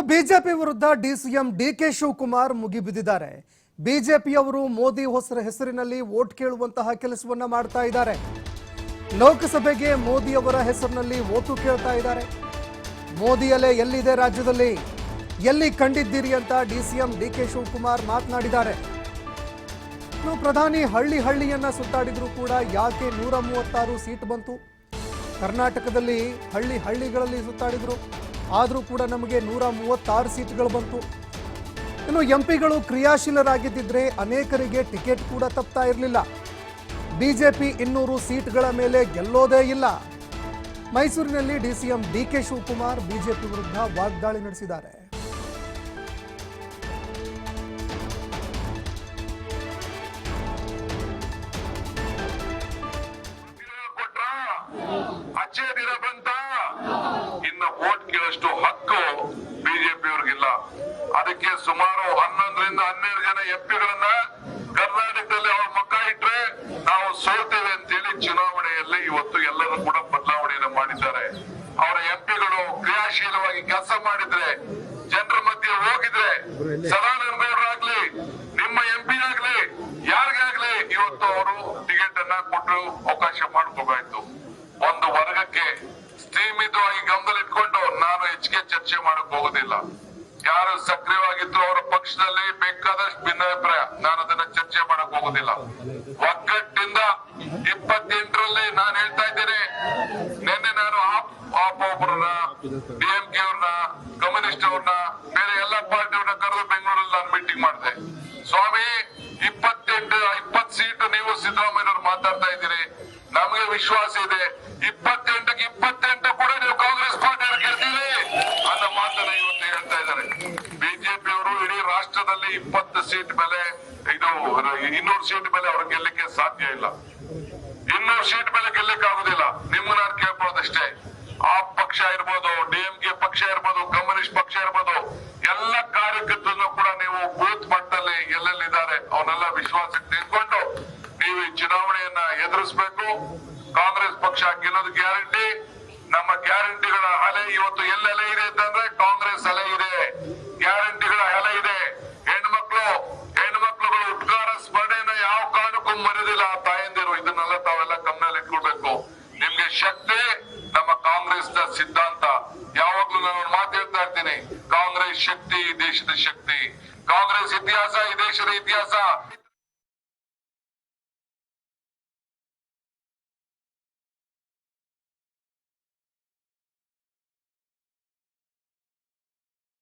ಇನ್ನು ಬಿಜೆಪಿ ವಿರುದ್ಧ DCM DK Shivakumar ಮುಗಿಬಿದ್ದಿದ್ದಾರೆ. ಬಿಜೆಪಿಯವರು ಮೋದಿ ಹೊಸರ ಹೆಸರಿನಲ್ಲಿ ವೋಟ್ ಕೇಳುವಂತಹ ಕೆಲಸವನ್ನ ಮಾಡ್ತಾ ಇದ್ದಾರೆ. ಲೋಕಸಭೆಗೆ ಮೋದಿಯವರ ಹೆಸರಿನಲ್ಲಿ ಓಟು ಕೇಳ್ತಾ ಇದ್ದಾರೆ. ಮೋದಿ ಅಲೆ ಎಲ್ಲಿದೆ ರಾಜ್ಯದಲ್ಲಿ? ಎಲ್ಲಿ ಕಂಡಿದ್ದೀರಿ ಅಂತ ಡಿಸಿಎಂ ಡಿಕೆ ಶಿವಕುಮಾರ್ ಮಾತನಾಡಿದ್ದಾರೆ. ಪ್ರಧಾನಿ ಹಳ್ಳಿ ಹಳ್ಳಿಯನ್ನ ಸುತ್ತಾಡಿದ್ರು ಕೂಡ ಯಾಕೆ ನೂರ ಮೂವತ್ತಾರು ಸೀಟ್ ಬಂತು? ಕರ್ನಾಟಕದಲ್ಲಿ ಹಳ್ಳಿ ಹಳ್ಳಿಗಳಲ್ಲಿ ಸುತ್ತಾಡಿದ್ರು. ಆದರೂ ಕೂಡ ನಮಗೆ ನೂರ ಮೂವತ್ತಾರು ಸೀಟ್ಗಳು ಬಂತು. ಇನ್ನು ಎಂಪಿಗಳು ಕ್ರಿಯಾಶೀಲರಾಗಿದ್ದಿದ್ರೆ ಅನೇಕರಿಗೆ ಟಿಕೆಟ್ ಕೂಡ ತಪ್ತಾ ಇರಲಿಲ್ಲ. ಬಿಜೆಪಿ ಇನ್ನೂರು ಸೀಟ್ಗಳ ಮೇಲೆ ಗೆಲ್ಲೋದೇ ಇಲ್ಲ. ಮೈಸೂರಿನಲ್ಲಿ ಡಿಸಿಎಂ ಡಿಕೆ ಶಿವಕುಮಾರ್ ಬಿಜೆಪಿ ವಿರುದ್ಧ ವಾಗ್ದಾಳಿ ನಡೆಸಿದ್ದಾರೆ. ಕೇಳಷ್ಟು ಹಕ್ಕು ಬಿಜೆಪಿ ಅವ್ರಿಗಿಲ್ಲ ಅದಕ್ಕೆ ಸುಮಾರು ಹನ್ನೊಂದರಿಂದ ಹನ್ನೆರಡು ಜನ ಎಂಪಿಗಳನ್ನ ಕರ್ನಾಟಕದಲ್ಲಿ ಅವ್ರ ಮುಖ ಇಟ್ರೆ ನಾವು ಸೋಲ್ತೇವೆ ಅಂತೇಳಿ ಚುನಾವಣೆಯಲ್ಲಿ ಇವತ್ತು ಎಲ್ಲರೂ ಕೂಡ ಬದಲಾವಣೆಯನ್ನು ಮಾಡಿದ್ದಾರೆ. ಅವರ ಎಂಪಿಗಳು ಕ್ರಿಯಾಶೀಲವಾಗಿ ಕೆಲಸ ಮಾಡಿದ್ರೆ, ಜನರ ಮಧ್ಯೆ ಹೋಗಿದ್ರೆ ಸದಾನಂದ ಗೌಡರಾಗ್ಲಿ ನಿಮ್ಮ ಎಂಪಿ ಆಗ್ಲಿ ಯಾರಿಗಾಗ್ಲಿ ಇವತ್ತು ಅವರು ಟಿಕೆಟ್ ಅನ್ನ ಕೊಟ್ಟು ಅವಕಾಶ ಮಾಡ್ಕೋಬೇಕು ಒಂದು ವರ್ಗಕ್ಕೆ ಸೀಮಿತವಾಗಿ ಗಮನದಲ್ಲಿಟ್ಕೊಂಡು ನಾನು ಹೆಚ್ಚಿಗೆ ಚರ್ಚೆ ಮಾಡಕ್ ಹೋಗೋದಿಲ್ಲ. ಯಾರು ಸಕ್ರಿಯವಾಗಿದ್ರು ಅವರ ಪಕ್ಷದಲ್ಲಿ ಬೇಕಾದಷ್ಟು ಭಿನ್ನಾಭಿಪ್ರಾಯ. ನಾನು ಅದನ್ನ ಚರ್ಚೆ ಮಾಡಕ್ ಹೋಗೋದಿಲ್ಲ. ಒಗ್ಗಟ್ಟಿಂದ ಇಪ್ಪತ್ತೆಂಟರಲ್ಲಿ ನಾನು ಹೇಳ್ತಾ ಇದ್ದೇನೆ, ನಿನ್ನೆ ನಾನು ಆಪ್ ಒಬ್ಬರನ್ನ ಡಿಎಂಕೆ ಅವ್ರನ್ನ, ಕಮ್ಯುನಿಸ್ಟ್ ಅವ್ರನ್ನ, ಬೇರೆ ಎಲ್ಲ ಪಾರ್ಟಿ ಅವ್ರನ್ನ ಕರೆದು ಬೆಂಗಳೂರಲ್ಲಿ ನಾನು ಮೀಟಿಂಗ್ ಮಾಡಿದೆ. ಸ್ವಾಮಿ, ಇಪ್ಪತ್ತೆಂಟು ಇಪ್ಪತ್ ಸೀಟ್ ನೀವು ಸಿದ್ದರಾಮಯ್ಯವ್ರು ಮಾತಾಡ್ತಾ ಇದ್ದೀರಿ. ನಮಗೆ ವಿಶ್ವಾಸ ಇದೆ. ಇಪ್ಪತ್ತೆಂಟಕ್ಕೆ ಮಾತನ್ನ ಇವತ್ತು ಹೇಳ್ತಾ ಇದ್ದಾರೆ. ಬಿಜೆಪಿ ಅವರು ಇಡೀ ರಾಷ್ಟ್ರದಲ್ಲಿ ಇಪ್ಪತ್ತು ಸೀಟ್ ಮೇಲೆ, ಇದು, ಇನ್ನೂರು ಸೀಟ್ ಮೇಲೆ ಅವ್ರು ಗೆಲ್ಲಕ್ಕೆ ಸಾಧ್ಯ ಇಲ್ಲ. ಇನ್ನೂರು ಸೀಟ್ ಮೇಲೆ ಗೆಲ್ಲಕ್ಕೆ ಆಗುದಿಲ್ಲ ನಿಮ್ಮ ನಾನು ಕೇಳ್ಬೋದಷ್ಟೇ ಆ ಪಕ್ಷ ಇರ್ಬೋದು ಡಿಎಂಕೆ ಪಕ್ಷ ಇರ್ಬೋದು, ಕಮ್ಯುನಿಸ್ಟ್ ಪಕ್ಷ ಇರ್ಬೋದು, ಎಲ್ಲ ಕಾರ್ಯಕರ್ತರನ್ನು ಕೂಡ ನೀವು ಬೂತ್ ಮಟ್ಟದಲ್ಲಿ ಎಲ್ಲೆಲ್ಲಿದ್ದಾರೆ ಅವನ್ನೆಲ್ಲ ವಿಶ್ವಾಸಕ್ಕೆ ತೆಗೆದುಕೊಂಡು ನೀವು ಈ ಚುನಾವಣೆಯನ್ನ ಎದುರಿಸಬೇಕು. ಕಾಂಗ್ರೆಸ್ ಪಕ್ಷ ಗೆಲ್ಲೋದು ಗ್ಯಾರಂಟಿ ನಮ್ಮ ಗ್ಯಾರಂಟಿಗಳ ಅಲೆ ಇವತ್ತು ಎಲ್ಲೆಲೆ ಇದೆ ಅಂತಂದ್ರೆ ಕಾಂಗ್ರೆಸ್ ಅಲೆ ಇದೆ ಗ್ಯಾರಂಟಿಗಳ ಅಲೆ ಇದೆ ಹೆಣ್ಮಕ್ಳು ಹೆಣ್ಮಕ್ಳುಗಳು ಉದ್ಗಾರ ಸ್ಮರಣೆಯನ್ನ ಯಾವ ಕಾರಣಕ್ಕೂ ಮರೆದಿಲ್ಲ ಆ ತಾಯಂದಿರು ಇದನ್ನೆಲ್ಲ ತಾವೆಲ್ಲ ಕಣ್ಣಲ್ಲಿ ಇಟ್ಕೊಳ್ಬೇಕು. ನಿಮ್ಗೆ ಶಕ್ತಿ ನಮ್ಮ ಕಾಂಗ್ರೆಸ್ನ ಸಿದ್ಧಾಂತ. ಯಾವಾಗ್ಲೂ ನಾನು ಮಾತು ಹೇಳ್ತಾ ಇರ್ತೀನಿ, ಕಾಂಗ್ರೆಸ್ ಶಕ್ತಿ ದೇಶದ ಶಕ್ತಿ. ಕಾಂಗ್ರೆಸ್ ಇತಿಹಾಸ, ಈ ದೇಶದ ಇತಿಹಾಸ.